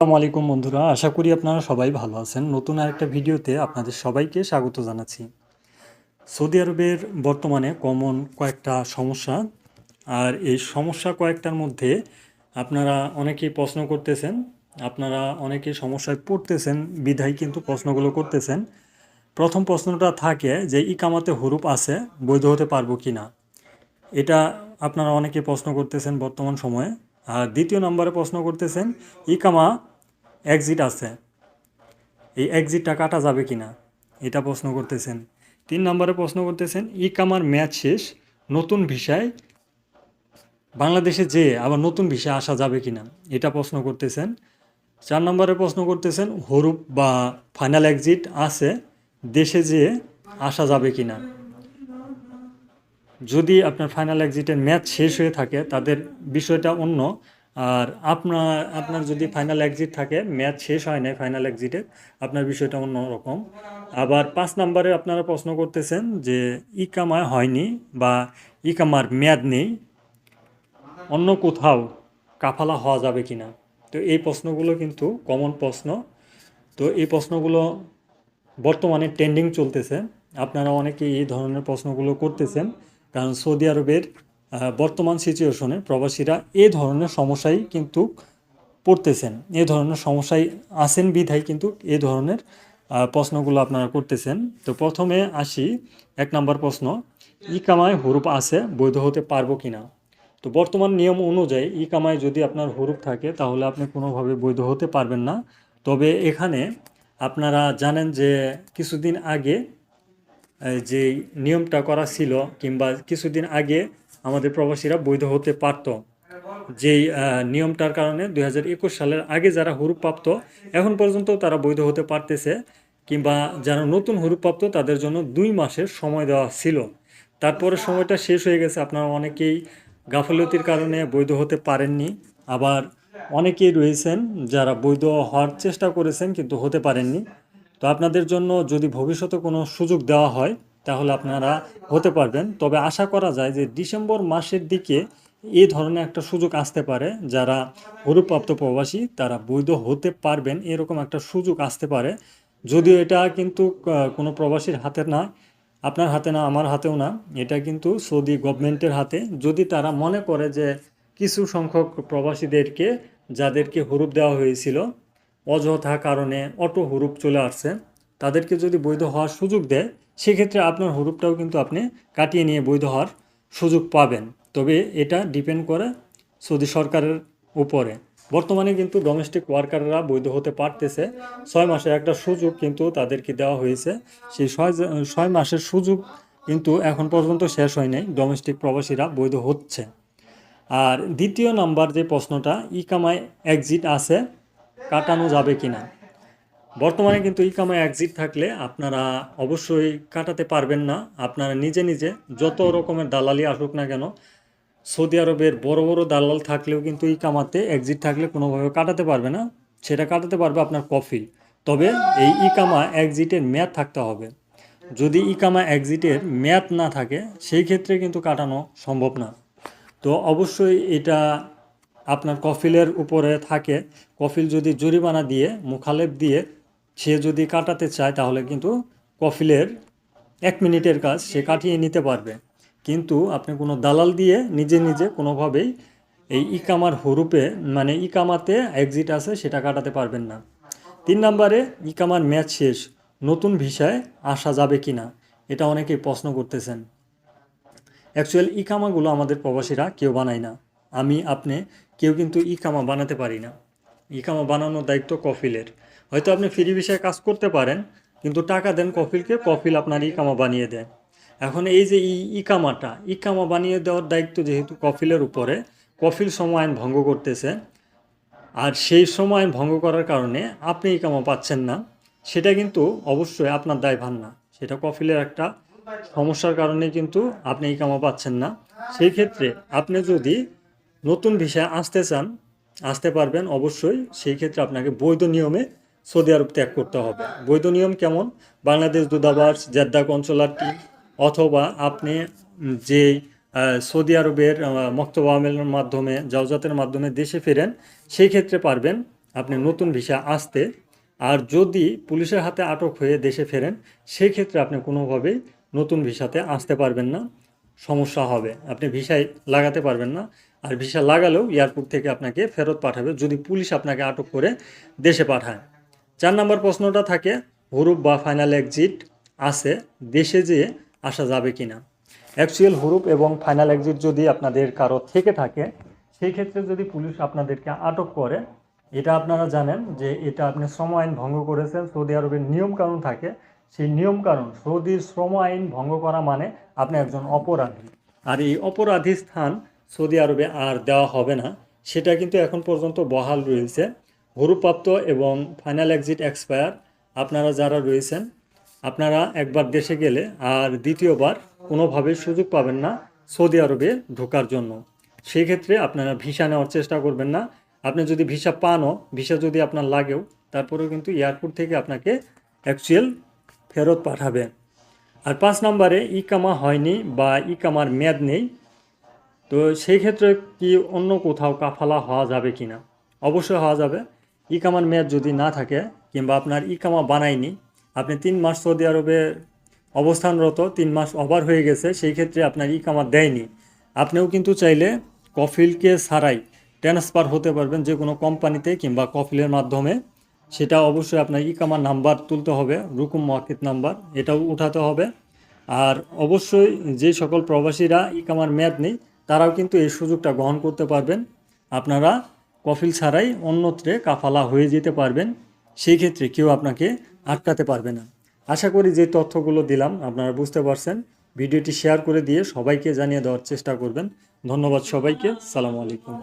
আসসালামু আলাইকুম বন্ধুরা, আশা করি আপনারা সবাই ভালো আছেন। নতুন আরেকটা ভিডিওতে আপনাদের সবাইকে স্বাগত জানাচ্ছি। সৌদি আরবের বর্তমানে কমন কয়েকটা সমস্যা, আর এই সমস্যা কয়েকটার মধ্যে আপনারা অনেকেই প্রশ্ন করতেছেন, আপনারা অনেকেই সমস্যায় পড়তেছেন, বিধায় কিন্তু প্রশ্নগুলো করতেছেন। প্রথম প্রশ্নটা থাকে যে, ইকামাতে হরুপ আছে, বৈধ হতে পারব কি না এটা আপনারা অনেকে প্রশ্ন করতেছেন বর্তমান সময়ে। দ্বিতীয় নম্বরে প্রশ্ন করতেছেন, ইকামা এক্সিট আছে। এই এক্সিটটা কাটা যাবে কি না এটা প্রশ্ন করতেছেন। তিন নম্বরে প্রশ্ন করতেছেন, ইকামার ম্যাচ শেষ, নতুন ভিসায় বাংলাদেশে যে আবার নতুন ভিসায় আসা যাবে কি না এটা প্রশ্ন করতেছেন। চার নম্বরে প্রশ্ন করতেছেন, হরুপ বা ফাইনাল এক্সিট আছে, দেশে যে আসা যাবে কি না যদি আপনার ফাইনাল এক্সিটের ম্যাচ শেষ হয়ে থাকে, তাদের বিষয়টা অন্য। আর আপনার আপনার যদি ফাইনাল এক্সিট থাকে ম্যাচ শেষ হয় নাই ফাইনাল এক্সিটের আপনার বিষয়টা অন্য রকম। আবার পাঁচ নাম্বারে আপনারা প্রশ্ন করতেছেন যে, ইকামায় হয়নি বা ইকামার মেয়াদ নেই, অন্য কোথাও কাফালা হওয়া যাবে কি না তো এই প্রশ্নগুলো কিন্তু কমন প্রশ্ন। তো এই প্রশ্নগুলো বর্তমানে ট্রেন্ডিং চলতেছে। আপনারা অনেকেই এই ধরনের প্রশ্নগুলো করতেছেন। কারণ সৌদি আরবের বর্তমান সিচুয়েশনে প্রবাসীরা এ ধরনের সমস্যায় কিন্তু পড়তেছেন। এ ধরনের সমস্যায় আসেন বিধায় কিন্তু এ ধরনের প্রশ্নগুলো আপনারা করতেছেন। তো প্রথমে আসি, এক নম্বর প্রশ্ন ই কামায় হুরুপ আছে, বৈধ হতে পারব কিনা? তো বর্তমান নিয়ম অনুযায়ী ই কামায় যদি আপনার হুরুপ থাকে, তাহলে আপনি কোনোভাবে বৈধ হতে পারবেন না। তবে এখানে আপনারা জানেন যে কিছুদিন আগে যে নিয়মটা করা ছিল কিংবা কিছুদিন আগে আমাদের প্রবাসীরা বৈধ হতে পারত। যেই নিয়মটার কারণে দুই হাজার একুশ সালের আগে যারা হুরুপ প্রাপ্ত এখন পর্যন্ত তারা বৈধ হতে পারতেছে কিংবা যারা নতুন হুরুপ প্রাপ্ত তাদের জন্য দুই মাসের সময় দেওয়া ছিল। তারপরে সময়টা শেষ হয়ে গেছে। আপনারা অনেকেই গাফলতির কারণে বৈধ হতে পারেননি। আবার অনেকেই রয়েছেন যারা বৈধ হওয়ার চেষ্টা করেছেন কিন্তু হতে পারেননি। তো আপনাদের জন্য যদি ভবিষ্যতে কোনো সুযোগ দেওয়া হয়, তাহলে আপনারা হতে পারবেন। তবে আশা করা যায় যে ডিসেম্বর মাসের দিকে এই ধরনের একটা সুযোগ আসতে পারে, যারা হরুপ্রাপ্ত প্রবাসী, তারা বৈধ হতে পারবেন, এরকম একটা সুযোগ আসতে পারে। যদিও এটা কিন্তু কোনো প্রবাসীর হাতে না, আপনার হাতে না, আমার হাতেও না, এটা কিন্তু সৌদি গভর্নমেন্টের হাতে। যদি তারা মনে করে যে কিছু সংখ্যক প্রবাসীদেরকে, যাদেরকে হরুপ দেওয়া হয়েছিল অযথা কারণে অটো হুরুপ চলে আসছে। তাদেরকে যদি বৈধ হওয়ার সুযোগ দেয়, সেক্ষেত্রে আপনার হুরুপটাও কিন্তু আপনি কাটিয়ে নিয়ে বৈধ হওয়ার সুযোগ পাবেন। তবে এটা ডিপেন্ড করে সৌদি সরকারের উপরে। বর্তমানে কিন্তু ডোমেস্টিক ওয়ার্কাররা বৈধ হতে পারতেছে। ছয় মাসের একটা সুযোগ কিন্তু তাদেরকে দেওয়া হয়েছে। সেই ছয় ছয় মাসের সুযোগ কিন্তু এখন পর্যন্ত শেষ হয় নাই। ডোমেস্টিক প্রবাসীরা বৈধ হচ্ছে। আর দ্বিতীয় নাম্বার যে প্রশ্নটা ইকামায় এক্সিট আছে। কাটানো যাবে কিনা। বর্তমানে কিন্তু ইকামায় এক্সিট থাকলে আপনারা অবশ্যই কাটাতে পারবেন না। আপনারা নিজে নিজে যত রকমের দালালি আসুক না কেন, সৌদি আরবের বড় বড় দালাল থাকলেও কিন্তু ইকামাতে এক্সিট থাকলে কোনোভাবে কাটাতে পারবে না। সেটা কাটাতে পারবে আপনার কফিল তবে এই ইকামা এক্সিটের মেয়াদ থাকতে হবে। যদি ইকামা এক্সিটের মেয়াদ না থাকে, সেই ক্ষেত্রে কিন্তু কাটানো সম্ভব না। তো অবশ্যই এটা আপনার কফিলের উপরে থাকে, কফিল যদি জরিমানা দিয়ে মুখালেব দিয়ে সে যদি কাটাতে চায়, তাহলে কিন্তু কফিলের এক মিনিটের কাজ সে কাটিয়ে নিতে পারবে। কিন্তু আপনি কোনো দালাল দিয়ে নিজে নিজে কোনোভাবেই এই ইকামার হরুপে মানে ইকামাতে এক্সিট আছে, সেটা কাটাতে পারবেন না। তিন নম্বরে, ইকামার ম্যাচ শেষ, নতুন ভিসায় আসা যাবে কি না এটা অনেকেই প্রশ্ন করতেছেন। অ্যাকচুয়াল ইকামাগুলো আমাদের প্রবাসীরা কেউ বানায় না। আমি, আপনি, কেউ কিন্তু ইকামা বানাতে পারি না। ইকামা বানানোর দায়িত্ব কফিলের। হয়তো আপনি ফ্রি বিষয়ে কাজ করতে পারেন, কিন্তু টাকা দেন কফিলকে, কফিল আপনার ইকামা বানিয়ে দেয়। এখন এই যে ই ইকামাটা, ইকামা বানিয়ে দেওয়ার দায়িত্ব যেহেতু কফিলের উপরে, কফিল সময় ভঙ্গ করতেছে। আর সেই সময় ভঙ্গ করার কারণে আপনি ইকামা পাচ্ছেন না। সেটা কিন্তু অবশ্যই আপনার দায়ভার না। সেটা কফিলের একটা সমস্যার কারণে কিন্তু আপনি ইকামা পাচ্ছেন না। সেই ক্ষেত্রে আপনি যদি নতুন ভিসায় আসতে চান, আসতে পারবেন অবশ্যই। সেই ক্ষেত্রে আপনাকে বৈধ নিয়মে সৌদি আরব ত্যাগ করতে হবে। বৈধ নিয়ম কেমন? বাংলাদেশ দূতাবাস, জেদ্দা কনসুলার টিম, অথবা আপনি যে সৌদি আরবের মক্তব আমেলের মাধ্যমে জাওজাতের মাধ্যমে দেশে ফেরেন, সেই ক্ষেত্রে পারবেন আপনি নতুন ভিসা আসতে। আর যদি পুলিশের হাতে আটক হয়ে দেশে ফেরেন, সেই ক্ষেত্রে আপনি কোনোভাবেই নতুন ভিসাতে আসতে পারবেন না। সমস্যা হবে। আপনি ভিসায় লাগাতে পারবেন না। আর ভিসা লাগালেও এয়ারপোর্ট থেকে আপনাকে ফেরত পাঠাবে যদি পুলিশ আপনাকে আটক করে দেশে পাঠায়। চার নম্বর প্রশ্নটা থাকে, হুরুপ বা ফাইনাল এক্সিট আছে, দেশে যেয়ে আসা যাবে কিনা? অ্যাকচুয়াল হুরুপ এবং ফাইনাল এক্সিট যদি আপনাদের কারও থেকে থাকে, সেই ক্ষেত্রে যদি পুলিশ আপনাদেরকে আটক করে, এটা আপনারা জানেন যে এটা আপনি শ্রম আইন ভঙ্গ করেছেন, সৌদি আরবের নিয়ম কানুন থাকে, সেই নিয়ম কানুন সৌদির শ্রম আইন ভঙ্গ করা মানে আপনি একজন অপরাধী। আর এই অপরাধী স্থান সৌদি আরবে আর দেওয়া হবে না। সেটা কিন্তু এখন পর্যন্ত বহাল রয়েছে। হরুপ্রাপ্ত এবং ফাইনাল এক্সিট এক্সপায়ার আপনারা যারা রয়েছেন, আপনারা একবার দেশে গেলে আর দ্বিতীয়বার কোনোভাবে সুযোগ পাবেন না সৌদি আরবে ঢোকার জন্য। সেই ক্ষেত্রে আপনারা ভিসা নেওয়ার চেষ্টা করবেন না। আপনি যদি ভিসা পানও, ভিসা যদি আপনার লাগেও, তারপরেও কিন্তু এয়ারপোর্ট থেকে আপনাকে অ্যাকচুয়াল ফেরত পাঠাবে। আর পাঁচ নম্বরে ইকামা হয়নি বা ইকামার মেয়াদ নেই। তো সেই ক্ষেত্রে কি অন্য কোথাও কাফালা হওয়া যাবে কি না? অবশ্যই হওয়া যাবে। ইকামার মেয়াদ যদি না থাকে, কিংবা আপনার ইকামা বানায়নি, আপনি তিন মাস সৌদি আরবে অবস্থানরত, তিন মাস ওভার হয়ে গেছে, সেই ক্ষেত্রে আপনার ইকামা দেয়নি। আপনিও কিন্তু চাইলে কফিলকে ছাড়াই ট্রান্সফার হতে পারবেন যে কোনো কোম্পানিতে কিংবা কফিলের মাধ্যমে। সেটা অবশ্যই আপনার ইকামার নাম্বার তুলতে হবে, রুকুম মার্কেট নাম্বার, এটাও উঠাতে হবে। আর অবশ্যই যে সকল প্রবাসীরা ইকামার মেয়াদ নেই তারাও কিন্তু এই সুযোগটা গ্রহণ করতে পারবেন। আপনারা কফিল ছাড়াই অন্যত্রে কাফালা হয়ে যেতে পারবেন। সেই ক্ষেত্রে কেউ আপনাকে আটকাতে পারবে না। আশা করি যে তথ্যগুলো দিলাম, আপনারা বুঝতে পারছেন। ভিডিওটি শেয়ার করে দিয়ে সবাইকে জানিয়ে দেওয়ার চেষ্টা করবেন। ধন্যবাদ সবাইকে। সালামু আলাইকুম।